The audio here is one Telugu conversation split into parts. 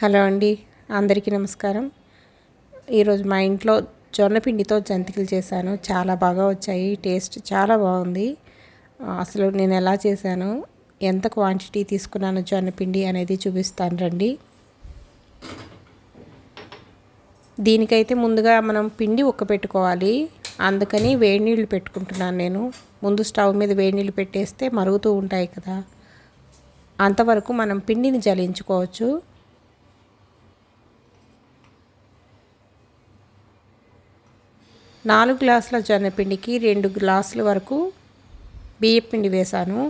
హలో అండి అందరికీ నమస్కారం. ఈరోజు మా ఇంట్లో జొన్నపిండితో జంతికలు చేశాను. చాలా బాగా వచ్చాయి టేస్ట్ చాలా బాగుంది. అసలు నేను ఎలా చేశాను ఎంత క్వాంటిటీ తీసుకున్నాను జొన్నపిండి అనేది చూపిస్తాను రండి. దీనికైతే ముందుగా మనం పిండి పెట్టుకోవాలి. అందుకని వేడి నీళ్ళు పెట్టుకుంటున్నాను నేను. ముందు స్టవ్ మీద వేడి నీళ్ళు పెట్టేస్తే మరుగుతూ ఉంటాయి కదా. అంతవరకు మనం పిండిని జలించుకోవచ్చు. నాలుగు గ్లాసుల జొన్నపిండికి రెండు గ్లాసుల వరకు బియ్యపిండి వేశాను.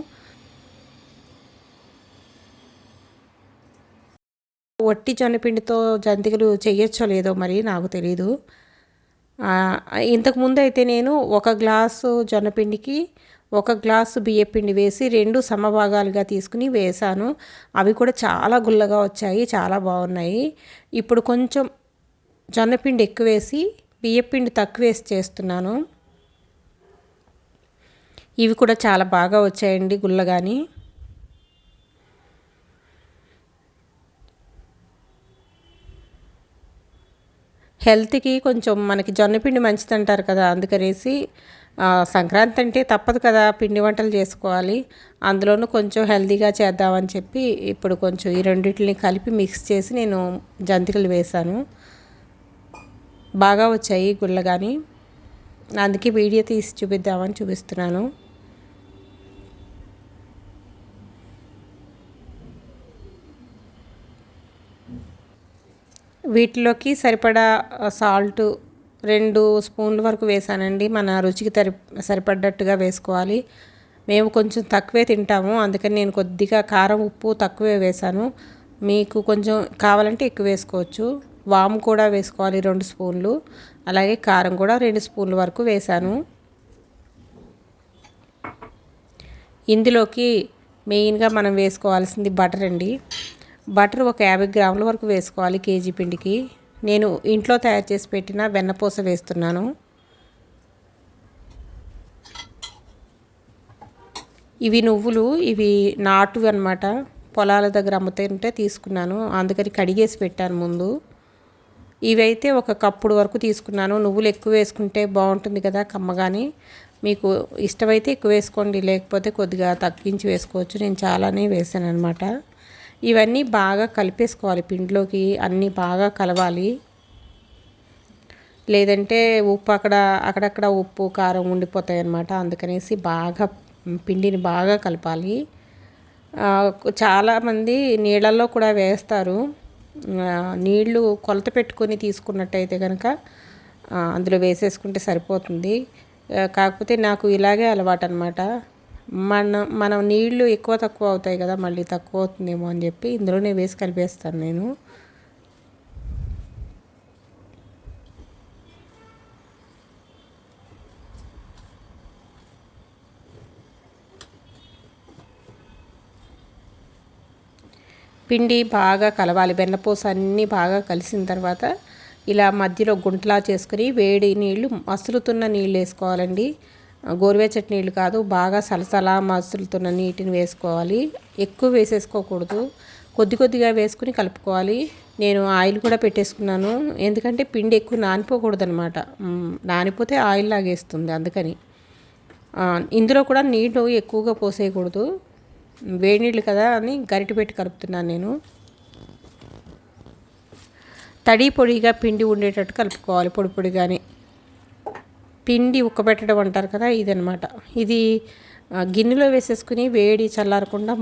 వట్టి జొన్నపిండితో జంతికలు చేయొచ్చో లేదో మరి నాకు తెలీదు. ఇంతకుముందు అయితే నేను ఒక గ్లాసు జొన్నపిండికి ఒక గ్లాసు బియ్యపిండి వేసి రెండు సమభాగాలుగా తీసుకుని వేసాను అవి కూడా చాలా గుల్లగా వచ్చాయి చాలా బాగున్నాయి. ఇప్పుడు కొంచెం జొన్నపిండి ఎక్కువ వేసి బియ్యపిండి తక్కువ వేసి చేస్తున్నాను. ఇవి కూడా చాలా బాగా వచ్చాయండి గుల్లగాని. హెల్త్కి కొంచెం మనకి జొన్నపిండి మంచిది అంటారు కదా అందుకనేసి సంక్రాంతి అంటే తప్పదు కదా పిండి వంటలు చేసుకోవాలి. అందులోనూ కొంచెం హెల్తీగా చేద్దామని చెప్పి ఇప్పుడు కొంచెం ఈ రెండింటిని కలిపి మిక్స్ చేసి నేను జంతికలు వేశాను. బాగా వచ్చాయి గుళ్ళ కానీ అందుకే వీడియో తీసి చూపిద్దామని చూపిస్తున్నాను. వీటిలోకి సరిపడా సాల్ట్ రెండు స్పూన్ల వరకు వేసానండి. మన రుచికి తరి సరిపడ్డట్టుగా వేసుకోవాలి. మేము కొంచెం తక్కువే తింటాము. అందుకని నేను కొద్దిగా కారం ఉప్పు తక్కువే వేసాను. మీకు కొంచెం కావాలంటే ఎక్కువ వేసుకోవచ్చు. వాము కూడా వేసుకోవాలి రెండు స్పూన్లు. అలాగే కారం కూడా రెండు స్పూన్ల వరకు వేసాను ఇందులోకి మెయిన్గా మనం వేసుకోవాల్సింది బటర్ అండి. బటర్ ఒక యాభై గ్రాముల వరకు వేసుకోవాలి కేజీ పిండికి. నేను ఇంట్లో తయారు చేసి పెట్టిన వెన్నపూస వేస్తున్నాను. ఇవి నువ్వులు ఇవి నాటు అనమాట పొలాల దగ్గర అమ్ముతుంటే తీసుకున్నాను. అందుకని కడిగేసి పెట్టాను ముందు. ఇవైతే ఒక కప్పుడు వరకు తీసుకున్నాను. నువ్వులు ఎక్కువ వేసుకుంటే బాగుంటుంది కదా కమ్మగాని. మీకు ఇష్టమైతే ఎక్కువ వేసుకోండి. లేకపోతే కొద్దిగా తగ్గించి వేసుకోవచ్చు. నేను చాలానే వేసాను అనమాట ఇవన్నీ బాగా కలిపేసుకోవాలి. పిండిలోకి అన్నీ బాగా కలవాలి. లేదంటే ఉప్పు అక్కడ అక్కడక్కడ ఉప్పు కారం ఉండిపోతాయి అన్నమాట అందుకనేసి బాగా పిండిని బాగా కలపాలి. చాలామంది నీళ్ళల్లో కూడా వేస్తారు. నీళ్ళు కొలత పెట్టుకొని తీసుకున్నట్టయితే కనుక అందులో వేసేసుకుంటే సరిపోతుంది. కాకపోతే నాకు ఇలాగే అలవాటు అనమాట మన మనం నీళ్ళు ఎక్కువ తక్కువ అవుతాయి కదా మళ్ళీ తక్కువ అవుతుందేమో అని చెప్పి ఇందులోనే వేసి కలిపేస్తాను నేను. పిండి బాగా కలవాలి. బెన్నపూస అన్నీ బాగా కలిసిన తర్వాత ఇలా మధ్యలో గుంటలా చేసుకుని వేడి నీళ్ళు మసులుతున్న నీళ్ళు వేసుకోవాలండి. గోరువెచ్చటి నీళ్ళు కాదు బాగా సలసలా మసులుతున్న నీటిని వేసుకోవాలి. ఎక్కువ వేసేసుకోకూడదు. కొద్ది కొద్దిగా వేసుకుని కలుపుకోవాలి. నేను ఆయిల్ కూడా పెట్టేసుకున్నాను. ఎందుకంటే పిండి ఎక్కువ నానిపోకూడదు అనమాట నానిపోతే ఆయిల్ లాగేస్తుంది అందుకని. ఇందులో కూడా నీళ్ళు ఎక్కువగా పోసేయకూడదు. వేడి నీళ్ళు కదా అని గరిటె పెట్టి కలుపుతున్నాను నేను. తడి పొడిగా పిండి ఉండేటట్టు కలుపుకోవాలి పొడి పొడిగానే. పిండి ఉక్కబెట్టడం అంటారు కదా ఇదనమాట ఇది గిన్నెలో వేసేసుకుని వేడి చల్లారకుండా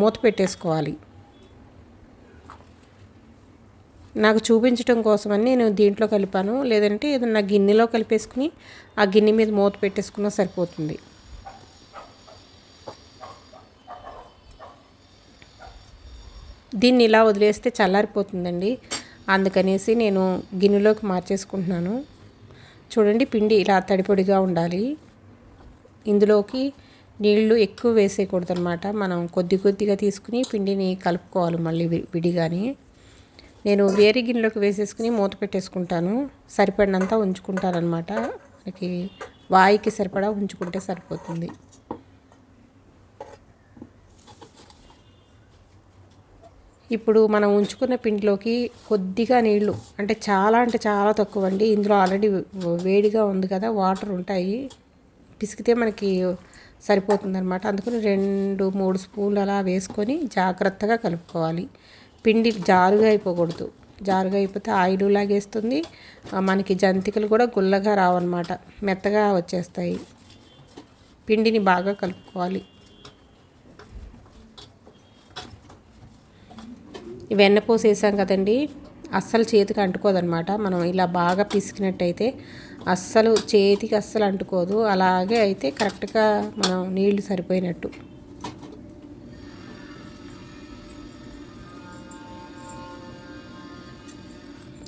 మూత పెట్టేసుకోవాలి. నాకు చూపించడం కోసమని నేను దీంట్లో కలిపాను. లేదంటే ఏదన్నా గిన్నెలో కలిపేసుకుని ఆ గిన్నె మీద మూత పెట్టేసుకున్నా సరిపోతుంది. దీన్ని ఇలా వదిలేస్తే చల్లారిపోతుందండి. అందుకనేసి నేను గిన్నెలోకి మార్చేసుకుంటున్నాను. చూడండి పిండి ఇలా తడిపొడిగా ఉండాలి. ఇందులోకి నీళ్ళు ఎక్కువ వేసేయకూడదు అనమాట మనం కొద్ది కొద్దిగా తీసుకుని పిండిని కలుపుకోవాలి మళ్ళీ విడిగాని. నేను వేరే గిన్నెలోకి వేసేసుకుని మూత పెట్టేసుకుంటాను. సరిపడినంత ఉంచుకుంటానమాట మనకి వాయికి సరిపడా ఉంచుకుంటే సరిపోతుంది. ఇప్పుడు మనం ఉంచుకున్న పిండిలోకి కొద్దిగా నీళ్ళు అంటే చాలా అంటే చాలా తక్కువ అండి ఇందులో ఆల్రెడీ వేడిగా ఉంది కదా వాటర్ ఉంటాయి. పిసికితే మనకి సరిపోతుందన్నమాట. అందుకని రెండు మూడు స్పూన్లు అలా వేసుకొని జాగ్రత్తగా కలుపుకోవాలి. పిండి జారుగా అయిపోకూడదు. జారుగా అయిపోతే ఆయిల్ లాగేస్తుంది. మనకి జంతికలు కూడా గుల్లగా రావన్నమాట. మెత్తగా వచ్చేస్తాయి. పిండిని బాగా కలుపుకోవాలి. వెన్న పోసేసాం కదండి. అస్సలు చేతికి అంటుకోదనమాట. మనం ఇలా బాగా పిసికినట్టయితే అస్సలు చేతికి అస్సలు అంటుకోదు. అలాగే అయితే కరెక్ట్గా మనం నీళ్ళు సరిపోయినట్టు.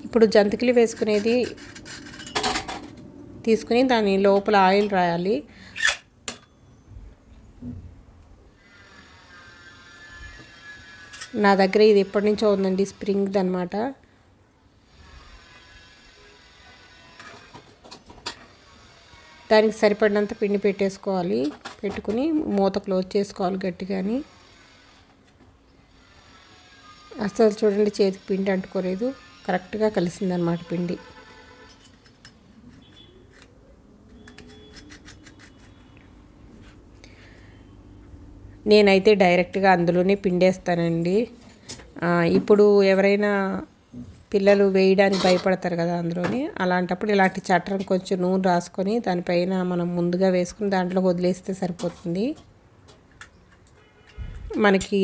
ఇప్పుడు జంతికలు వేసుకునేది తీసుకుని దాని లోపల ఆయిల్ రాయాలి. నా దగ్గర ఇది ఎప్పటి నుంచో ఉందండి స్ప్రింగ్ది అనమాట దానికి సరిపడినంత పిండి పెట్టేసుకోవాలి. పెట్టుకుని మూత క్లోజ్ చేసుకోవాలి గట్టిగాని. అస్సలు చూడండి చేతికి పిండి అంటుకోలేదు. కరెక్ట్గా కలిసిందనమాట పిండి. నేనైతే డైరెక్ట్గా అందులోనే పిండేస్తానండి. ఇప్పుడు ఎవరైనా పిల్లలు వేయడానికి భయపడతారు కదా అందులోని అలాంటప్పుడు ఇలాంటి చట్టం కొంచెం నూనె రాసుకొని దానిపైన మనం ముందుగా వేసుకుని దాంట్లో వదిలేస్తే సరిపోతుంది. మనకి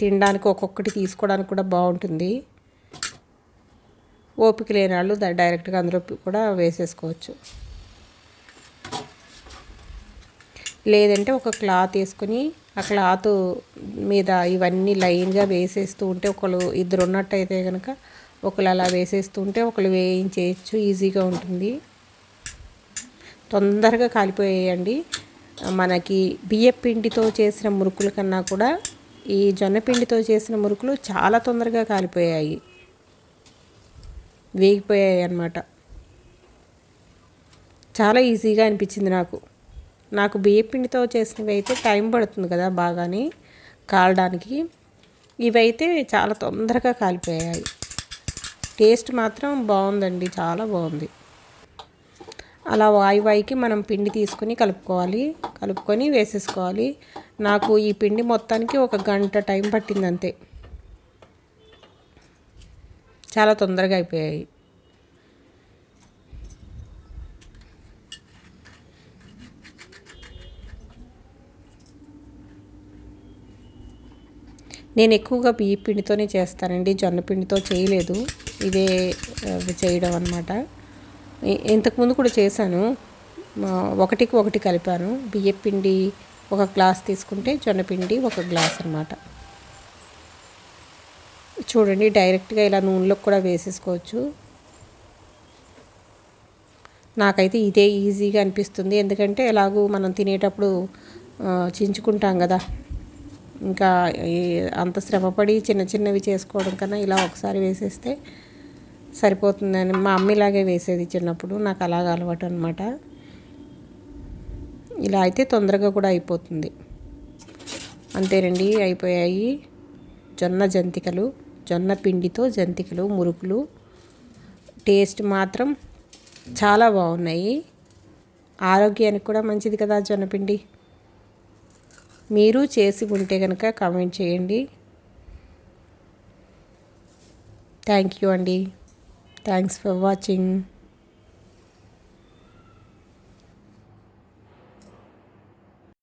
తినడానికి ఒక్కొక్కటి తీసుకోవడానికి కూడా బాగుంటుంది. ఓపిక లేని వాళ్ళు డైరెక్ట్గా అందులో కూడా వేసేసుకోవచ్చు. లేదంటే ఒక క్లాత్ వేసుకొని ఆ క్లాత్ మీద ఇవన్నీ లైన్గా వేసేస్తూ ఉంటే ఒకళ్ళు ఇద్దరు ఉన్నట్టయితే కనుక ఒకళ్ళు అలా వేసేస్తుంటే ఒకళ్ళు వేయించేయచ్చు ఈజీగా ఉంటుంది. తొందరగా కాలిపోయేయండి. మనకి బియ్య పిండితో చేసిన మురుకుల కన్నా కూడా ఈ జొన్న పిండితో చేసిన మురుకులు చాలా తొందరగా కాలిపోయాయి. వేగిపోయాయి అన్నమాట. చాలా ఈజీగా అనిపించింది నాకు. నాకు బియ్యపిండితో చేసినవి అయితే టైం పడుతుంది కదా బాగాని కాలడానికి. ఇవైతే చాలా తొందరగా కాలిపోయాయి. టేస్ట్ మాత్రం బాగుందండి చాలా బాగుంది. అలా వాయి వాయికి మనం పిండి తీసుకుని కలుపుకోవాలి కలుపుకొని వేసేసుకోవాలి. నాకు ఈ పిండి మొత్తానికి ఒక గంట టైం పట్టింది అంతే చాలా తొందరగా అయిపోయాయి. నేను ఎక్కువగా బియ్య పిండితోనే చేస్తానండి జొన్న పిండితో చేయలేదు. ఇదే చేయడం అనమాట ఇంతకుముందు కూడా చేశాను. ఒకటికి ఒకటి కలిపాను. బియ్య పిండి ఒక గ్లాస్ తీసుకుంటే జొన్నపిండి ఒక గ్లాస్ అనమాట చూడండి డైరెక్ట్గా ఇలా నూనెలోకి కూడా వేసేసుకోవచ్చు. నాకైతే ఇదే ఈజీగా అనిపిస్తుంది. ఎందుకంటే ఎలాగూ మనం తినేటప్పుడు చించుకుంటాం కదా. ఇంకా అంత శ్రమపడి చిన్న చిన్నవి చేసుకోవడం కన్నా ఇలా ఒకసారి వేసేస్తే సరిపోతుందని మా అమ్మలాగే వేసేది చిన్నప్పుడు. నాకు అలాగ అలవాటు అనమాట ఇలా అయితే తొందరగా కూడా అయిపోతుంది. అంతేనండి అయిపోయాయి. జొన్న జంతికలు జొన్న పిండితో జంతికలు మురుకులు. టేస్ట్ మాత్రం చాలా బాగున్నాయి. ఆరోగ్యానికి కూడా మంచిది కదా జొన్నపిండి మీరు చేసి ఉంటే కనుక కామెంట్ చేయండి. థ్యాంక్ యూ అండి. Thanks for watching